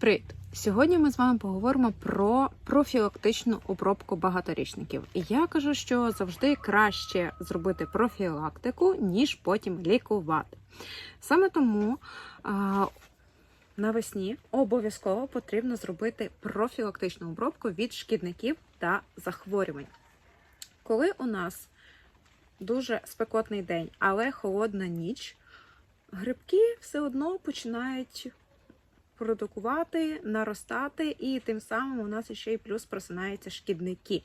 Привіт! Сьогодні ми з вами поговоримо про профілактичну обробку багаторічників. І я кажу, що завжди краще зробити профілактику, ніж потім лікувати. Саме тому а, навесні обов'язково потрібно зробити профілактичну обробку від шкідників та захворювань. Коли у нас дуже спекотний день, але холодна ніч, грибки все одно починають продукувати, наростати, і тим самим у нас ще й плюс просинаються шкідники.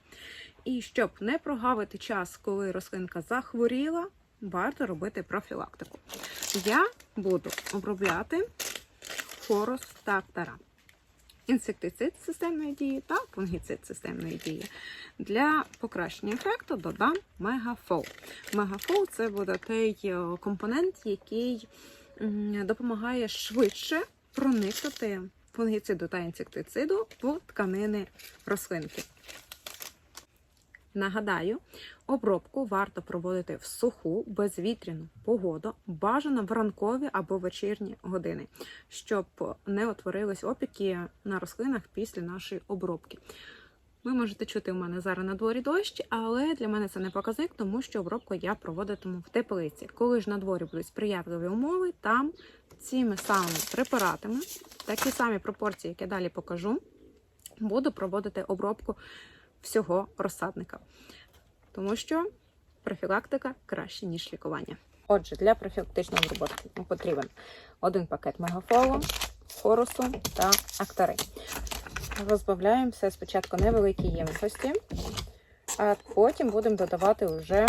І щоб не прогавити час, коли рослинка захворіла, варто робити профілактику. Я буду обробляти хорус тактара. Інсектицид системної дії та фунгіцид системної дії. Для покращення ефекту додам мегафол. Мегафол це буде той е, компонент, який допомагає швидше проникнути фунгіциду та інсектициду в тканини рослинки. Нагадаю, обробку варто проводити в суху, безвітряну погоду, бажано в ранкові або вечірні години, щоб не утворились опіки на рослинах після нашої обробки. Ви можете чути у мене зараз на дворі дощ, але для мене це не показник, тому що обробку я проводитиму в теплиці. Коли ж на дворі будуть сприятливі умови, там цими самими препаратами, такі самі пропорції, як я далі покажу, буду проводити обробку всього розсадника. Тому що профілактика краще, ніж лікування. Отже, для профілактичної роботи потрібен один пакет мегафолу, хорусу та актари. Розбавляємо все спочатку невеликій ємкості, а потім будемо додавати вже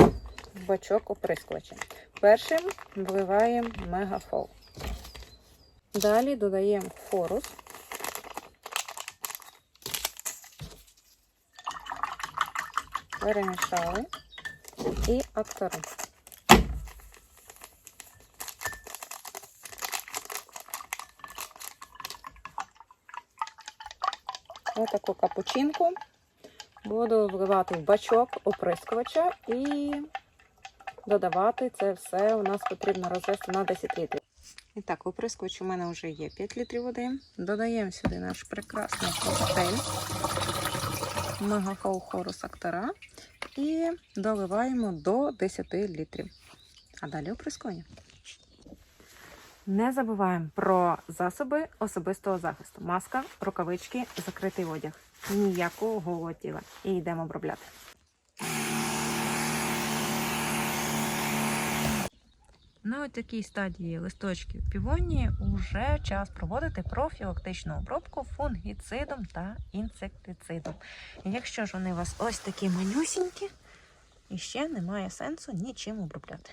бачок оприскувача. Першим вливаємо мегафол. Далі додаємо хорус. Перемішали і актару. Отаку капучинку буду вливати в бачок оприскувача і додавати це все у нас потрібно розвести на 10 літрів. І так, в у мене вже є 5 літрів води. Додаємо сюди наш прекрасний коктейль Мегафол Хорус Актара і доливаємо до 10 літрів. А далі оприскування. Не забуваємо про засоби особистого захисту. Маска, рукавички, закритий одяг. Ніякого голого тіла. І йдемо обробляти. На такій стадії листочків півонії вже час проводити профілактичну обробку фунгіцидом та інсектицидом. Якщо ж вони у вас ось такі манюсінькі, і ще немає сенсу нічим обробляти.